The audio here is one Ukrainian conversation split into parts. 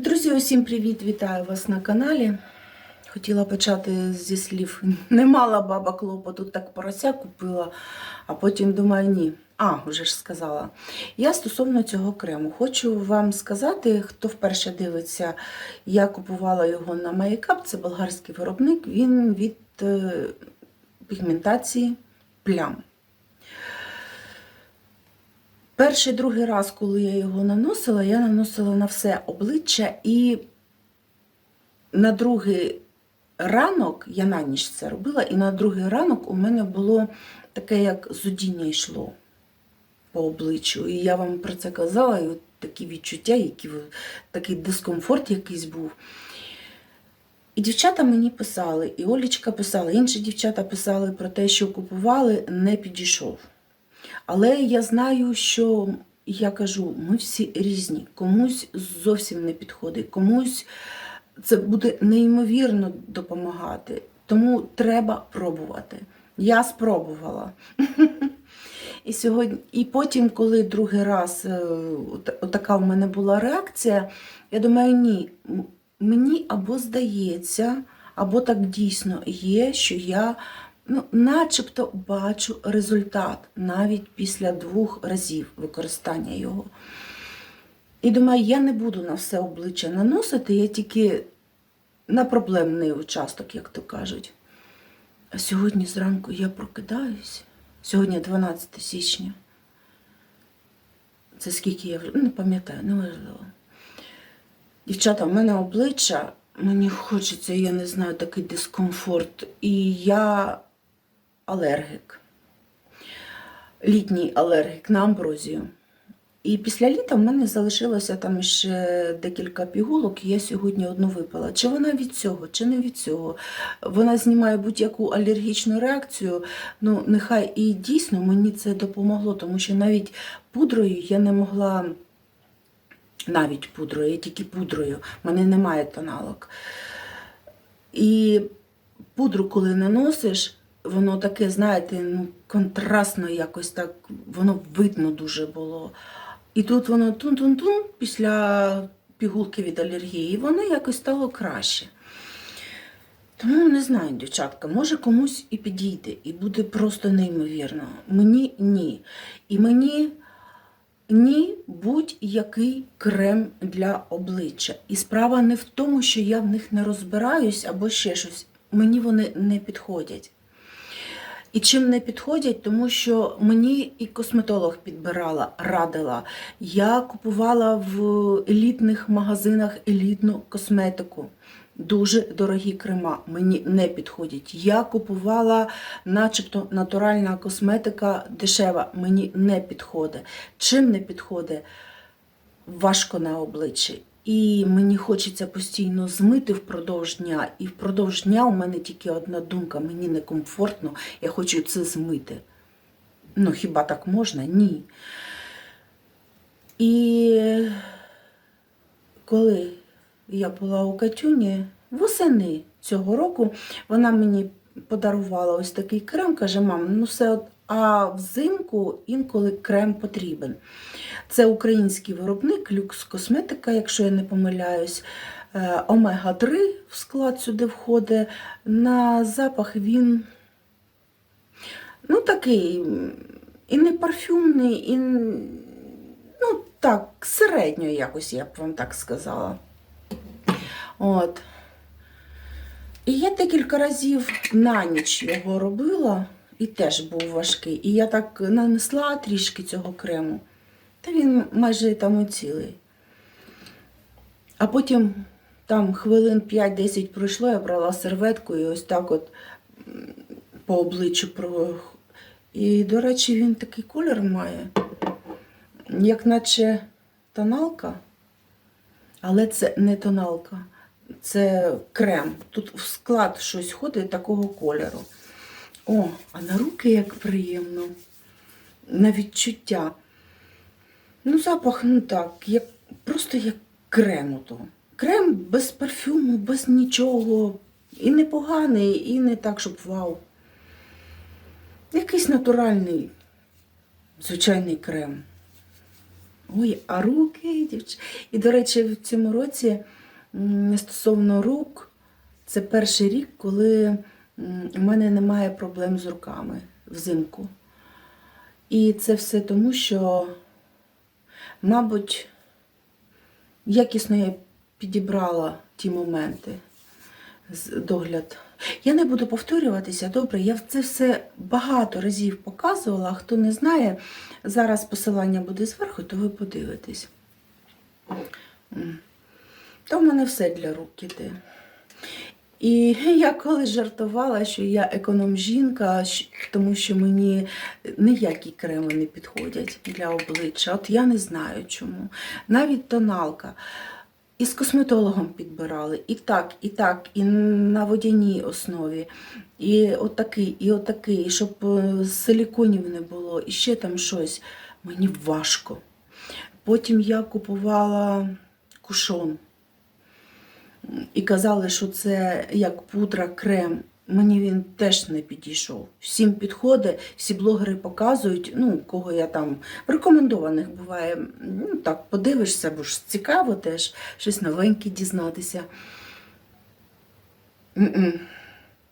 Друзі, усім привіт! Вітаю вас на каналі. Хотіла почати зі слів. Не мала баба клопоту, так порося купила, а потім думаю, ні. А, вже ж сказала. Я стосовно цього крему хочу вам сказати, хто вперше дивиться, я купувала його на мейкап, це болгарський виробник, він від е, пігментації плям. Перший другий раз, коли я його наносила, я наносила на все обличчя, і на другий ранок, я на ніч це робила, і на другий ранок у мене було таке, як зудіння йшло по обличчю. І я вам про це казала, і от такі відчуття, які, такий дискомфорт якийсь був. І дівчата мені писали, і Олічка писала, інші дівчата писали про те, що купували, не підійшов. Але я знаю, що я кажу, ми всі різні, комусь зовсім не підходить, комусь це буде неймовірно допомагати. Тому треба пробувати. Я спробувала. І сьогодні, і потім, коли другий раз е, отака в мене була реакція, я думаю, ні, мені або здається, або так дійсно є, що я ну, начебто бачу результат навіть після двох разів використання його. І думаю, я не буду на все обличчя наносити, я тільки на проблемний участок, як то кажуть. А сьогодні зранку я прокидаюсь. Сьогодні 12 січня. Це скільки я вже не пам'ятаю, неважливо. Дівчата, в мене обличчя, мені хочеться, я не знаю, такий дискомфорт. І я алергік. Літній алергік на амброзію. І після літа в мене залишилося там ще декілька пігулок, і я сьогодні одну випила. Чи вона від цього, чи не від цього. Вона знімає будь-яку алергічну реакцію. Ну, нехай і дійсно мені це допомогло, тому що навіть пудрою я не могла, навіть пудрою, я тільки пудрою, в мене немає тоналок. І пудру, коли наносиш, воно таке, знаєте, ну, контрастно якось так, воно видно дуже було. І тут воно тун-тун-тун після пігулки від алергії, воно якось стало краще. Тому не знаю, дівчатка, може комусь і підійде, і буде просто неймовірно. Мені ні. І мені ні будь-який крем для обличчя. І справа не в тому, що я в них не розбираюсь або ще щось. Мені вони не підходять. І чим не підходять, тому що мені і косметолог підбирала, радила. Я купувала в елітних магазинах елітну косметику. Дуже дорогі крема мені не підходять. Я купувала, начебто, натуральна косметика дешева, мені не підходить. Чим не підходить? Важко на обличчі. І мені хочеться постійно змити впродовж дня. І впродовж дня у мене тільки одна думка: мені некомфортно, я хочу це змити. Ну, хіба так можна? Ні. І коли я була у Катюні восени цього року, вона мені подарувала ось такий крем, каже, мам, ну все, а взимку інколи крем потрібен. Це український виробник, люкс косметика, якщо я не помиляюсь. Е, Омега-3 в склад сюди входить. На запах він ну, такий і не парфюмний, і ну, так, середньо якось, я б вам так сказала. От. І я декілька разів на ніч його робила, і теж був важкий. І я так нанесла трішки цього крему. Та він майже там цілий. А потім там хвилин 5-10 пройшло, я брала серветку і ось так от по обличчю. І, до речі, він такий колір має, як наче тоналка, але це не тоналка, це крем. Тут в склад щось ходить такого кольору. О, а на руки як приємно, на відчуття. Ну, запах, ну так, як, просто як крем ото. Крем без парфюму, без нічого. І не поганий, і не так, щоб вау. Якийсь натуральний, звичайний крем. Ой, а руки, дівч... І, до речі, в цьому році стосовно рук, це перший рік, коли у мене немає проблем з руками взимку. І це все тому, що, мабуть, якісно я підібрала ті моменти з догляд. Я не буду повторюватися, добре, я це все багато разів показувала. Хто не знає, зараз посилання буде зверху, то ви подивитесь. Та в мене все для рук іде. І я колись жартувала, що я економ-жінка, тому що мені ніякі креми не підходять для обличчя. От я не знаю чому. Навіть тоналка. І з косметологом підбирали, і так, і так, і на водяній основі, і отакий, і отакий, щоб е, силіконів не було, і ще там щось. Мені важко. Потім я купувала кушон. І казали, що це як пудра, крем. Мені він теж не підійшов. Всім підходить, всі блогери показують, ну, кого я там в рекомендованих буває. Ну, так, подивишся, бо ж цікаво теж щось новеньке дізнатися. М-м.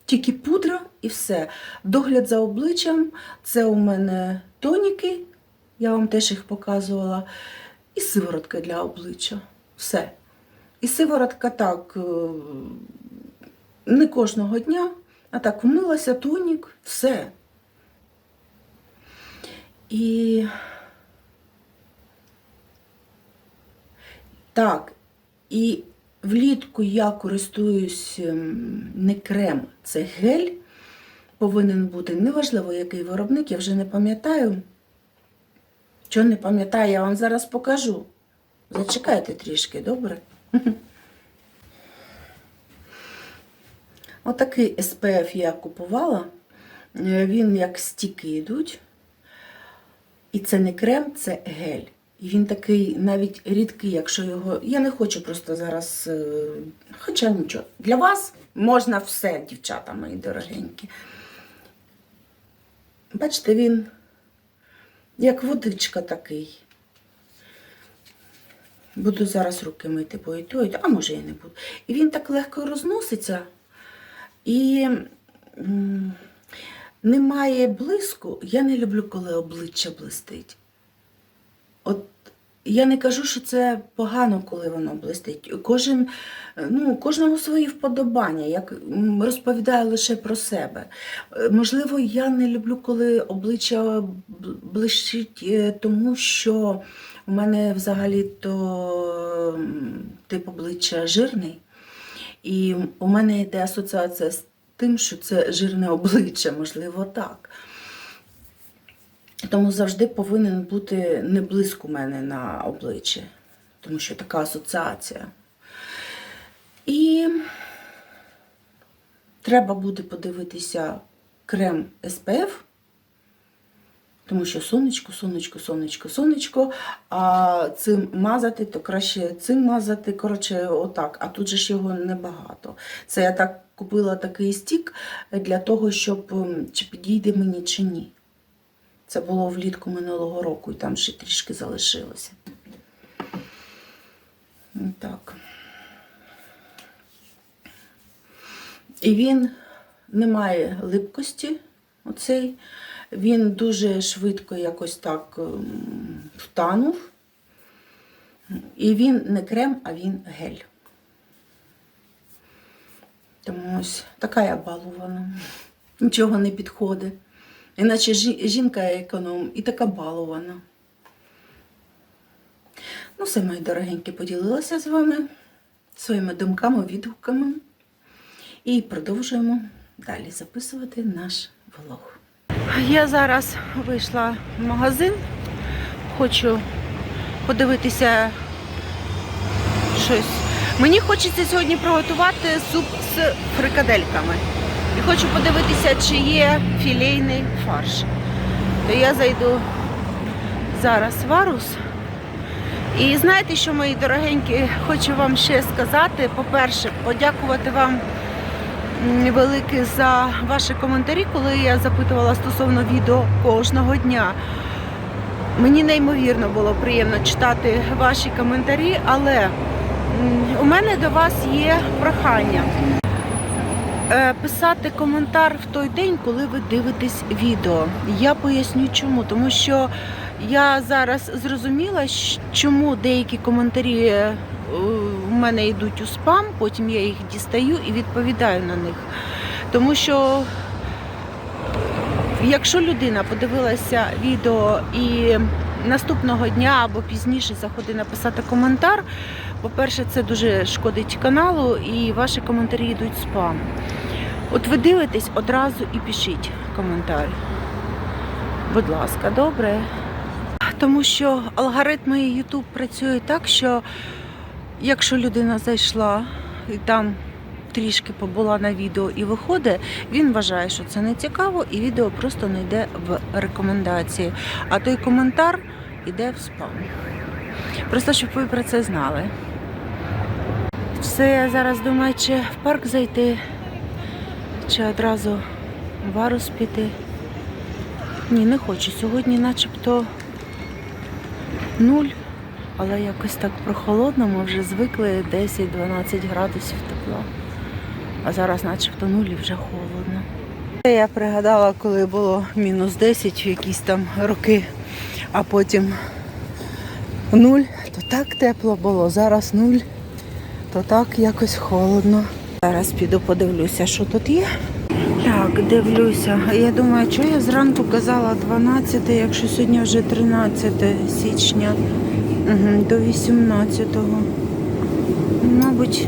Тільки пудра і все. Догляд за обличчям це у мене тоніки, я вам теж їх показувала, і сиворотка для обличчя. Все. І сиворотка так е, не кожного дня, а так вмилася, тонік, все. І так, і влітку я користуюсь ем, не крем, це гель. Повинен бути неважливо, який виробник, я вже не пам'ятаю. Що не пам'ятаю, я вам зараз покажу. Зачекайте трішки, добре? Отакий SPF я купувала. Е, Він як стіки йдуть. І це не крем, це гель. І він такий навіть рідкий, якщо його. Я не хочу просто зараз. е, Хоча нічого. Для вас можна все, дівчата мої дорогенькі. Бачите, він як водичка такий. Буду зараз руки мити, бо і то, і то, а може і не буду. І він так легко розноситься. І немає блиску. Я не люблю, коли обличчя блистить. От я не кажу, що це погано, коли воно блистить. Кожен, ну, кожного свої вподобання, як розповідаю лише про себе. Можливо, я не люблю, коли обличчя бл- блищить, е, тому що у мене взагалі-то тип обличчя жирний. І у мене йде асоціація з тим, що це жирне обличчя, можливо, так. Тому завжди повинен бути не блиск у мене на обличчі, тому що така асоціація. І треба буде подивитися крем SPF, тому що сонечко, сонечко, сонечко, сонечко, а цим мазати, то краще цим мазати, коротше, отак. А тут же ж його небагато. Це я так купила такий стік для того, щоб чи підійде мені, чи ні. Це було влітку минулого року, і там ще трішки залишилося. Так. І він не має липкості, оцей. Він дуже швидко якось так ем, втанув. І він не крем, а він гель. Тому ось така я балувана. Нічого не підходить. Іначе жі- жінка економ і така балована. Ну, все, мої дорогенькі, поділилася з вами своїми думками, відгуками. І продовжуємо далі записувати наш влог. Я зараз вийшла в магазин, хочу подивитися щось. Мені хочеться сьогодні приготувати суп з фрикадельками. І хочу подивитися, чи є філейний фарш. То я зайду зараз в Арус. І знаєте, що, мої дорогенькі, хочу вам ще сказати. По-перше, подякувати вам велике за ваші коментарі, коли я запитувала стосовно відео кожного дня. Мені неймовірно було приємно читати ваші коментарі, але у мене до вас є прохання. Е, Писати коментар в той день, коли ви дивитесь відео. Я поясню чому. Тому що я зараз зрозуміла, чому деякі коментарі е, мене йдуть у спам, потім я їх дістаю і відповідаю на них. Тому що якщо людина подивилася відео і наступного дня або пізніше заходить написати коментар, по-перше, це дуже шкодить каналу і ваші коментарі йдуть в спам. От ви дивитесь одразу і пишіть коментар. Будь ласка, добре. Тому що алгоритми YouTube працюють так, що якщо людина зайшла і там трішки побула на відео і виходить, він вважає, що це не цікаво, і відео просто не йде в рекомендації. А той коментар йде в спам. Просто щоб ви про це знали. Все, я зараз думаю, чи в парк зайти, чи одразу в Арус піти. Ні, не хочу. Сьогодні начебто нуль, але якось так прохолодно, ми вже звикли 10-12 градусів тепла. А зараз начебто нуль і вже холодно. Я пригадала, коли було мінус 10 в якісь там роки, а потім нуль, то так тепло було, зараз нуль, то так якось холодно. Зараз піду подивлюся, що тут є. Так, дивлюся. Я думаю, що я зранку казала 12, якщо сьогодні вже 13 січня до 18-го. Мабуть,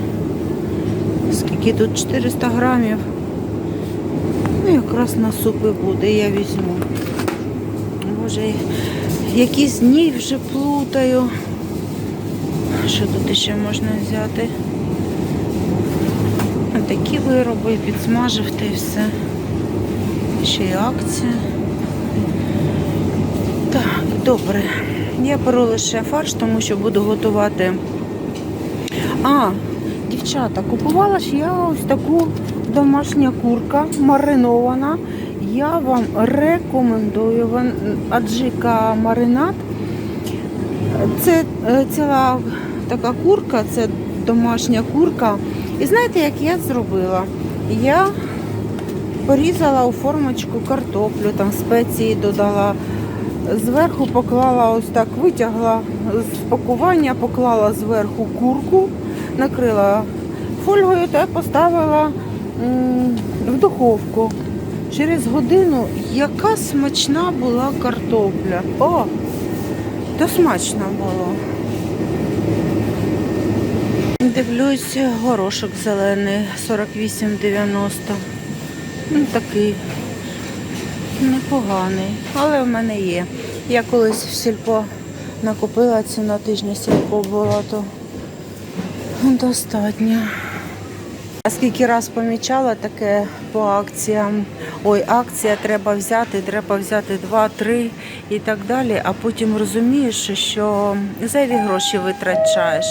скільки тут 400 грамів. Ну, якраз на супи буде, я візьму. Боже, якісь дні вже плутаю. Що тут ще можна взяти? Такі вироби, підсмажив та й все. Ще й акція. Так, добре. Я беру лише фарш, тому що буду готувати. А, дівчата, купувала ж я ось таку домашня курка маринована. Я вам рекомендую аджика маринад. Це е, ціла така курка, це домашня курка. І знаєте, як я зробила? Я порізала у формочку картоплю, там спеції додала. Зверху поклала ось так, витягла з пакування, поклала зверху курку, накрила фольгою та поставила в духовку. Через годину яка смачна була картопля. О, то смачно було. Дивлюсь, горошок зелений 48,90. Ну, такий непоганий, але в мене є. Я колись в сільпо накупила ціна тижня сільпо була, то достатньо. А скільки раз помічала таке по акціям. Ой, акція треба взяти, треба взяти два-три і так далі. А потім розумієш, що зайві гроші витрачаєш.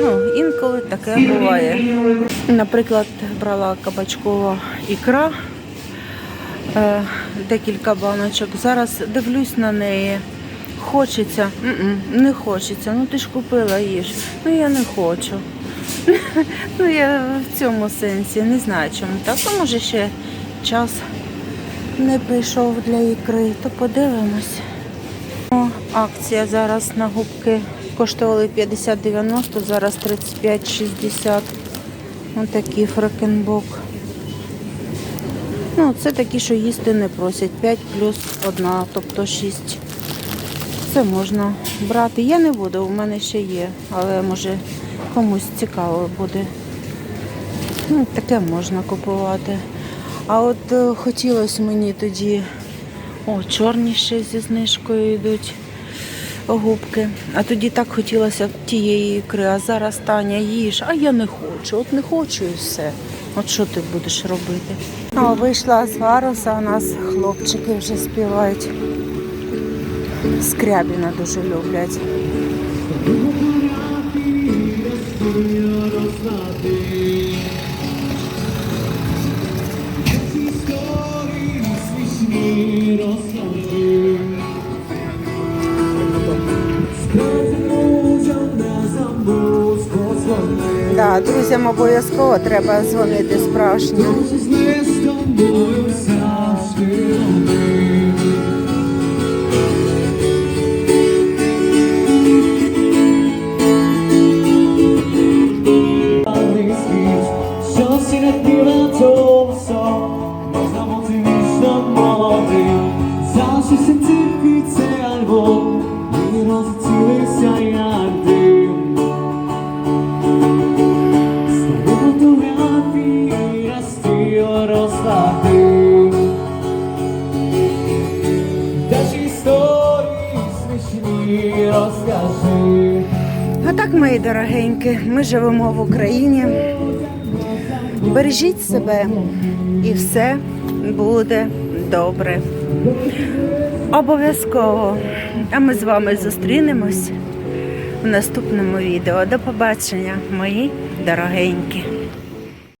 Ну, інколи таке буває. Наприклад, брала кабачкова ікра, декілька баночок. Зараз дивлюсь на неї. Хочеться, не хочеться. Ну ти ж купила їж. Ну я не хочу. Ну, я в цьому сенсі не знаю, чому так. А може ще час не прийшов для ікри, то подивимось. О, акція зараз на губки коштували 50-90, зараз 35-60. Ось такі фрекенбок. Ну, це такі, що їсти не просять. 5 плюс 1, тобто 6. Це можна брати. Я не буду, у мене ще є, але може комусь цікаво буде. Ну, таке можна купувати. А от е, хотілося мені тоді, о, чорні ще зі знижкою йдуть губки. А тоді так хотілося тієї ікри, а зараз Таня їж, а я не хочу. От не хочу і все. От що ти будеш робити? Ну, а вийшла з варуса, у нас хлопчики вже співають. Скрябіна дуже люблять. Да, друзям обов'язково треба дзвонити справжнім. Ми з смішні розкажи. Отак, мої дорогенькі, ми живемо в Україні. Бережіть себе і все буде добре. Обов'язково. А ми з вами зустрінемось в наступному відео. До побачення, мої дорогенькі.